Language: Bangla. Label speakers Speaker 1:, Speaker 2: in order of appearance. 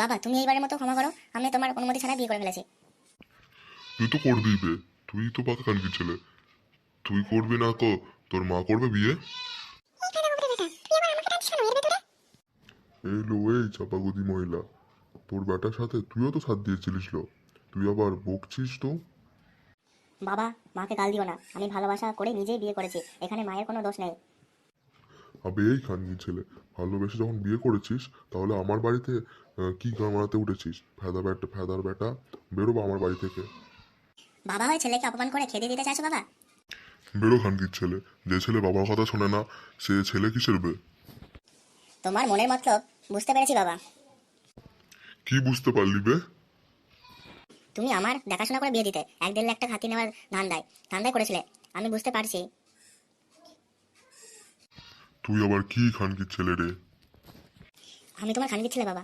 Speaker 1: বাবা তুমি এইবারের মতো ক্ষমা করো আমি তোমার অনুমতি ছাড়া বিয়ে করে ফেলেছি।
Speaker 2: তুই তো করবিই বে তুই তো পাকা কানকি ছেলে। তুই করবি না কো তোর মা করবে বিয়ে? এই লো এই চাপাগুদি মহিলা তোর বেটার সাথে তুইও তো সাথ দিয়েছিলিস লো। তুই আবার বকছিস তো?
Speaker 1: বাবা মাকে গাল দিও না আমি ভালোবাসা করে নিজেই বিয়ে করেছি এখানে মায়ের কোনো দোষ নেই।
Speaker 2: আবে এই খানকি ছেলে। ভালোবেসে যখন বিয়ে করেছিস তাহলে আমার বাড়িতে কি গান মারাতে উঠেছিস? ফেদা ব্যাটা ফেদার বেটা বেরোবো আমার বাড়ি থেকে।
Speaker 1: বাবা হয়ে ছেলেকে অপমান করে খেতে দিতে চাইছো বাবা?
Speaker 2: বেরো খানকির ছেলে। যে ছেলে বাবার কথা শোনে না সে ছেলে কিসের বে?
Speaker 1: তোমার মনের মতলব বুঝতে পেরেছি বাবা।
Speaker 2: কি বুঝতে পারলি বে?
Speaker 1: তুমি আমার দেখাশোনা করে বিয়ে দিতে। এক দেড় লাখ টাকা হাতি নেওয়ার ধান্দায়। ধান্দায় করেছিলে। আমি বুঝতে পারছি।
Speaker 2: তুই আবার কি খানকির ছেলে রে?
Speaker 1: আমি তোমার খানকি ছেলে বাবা।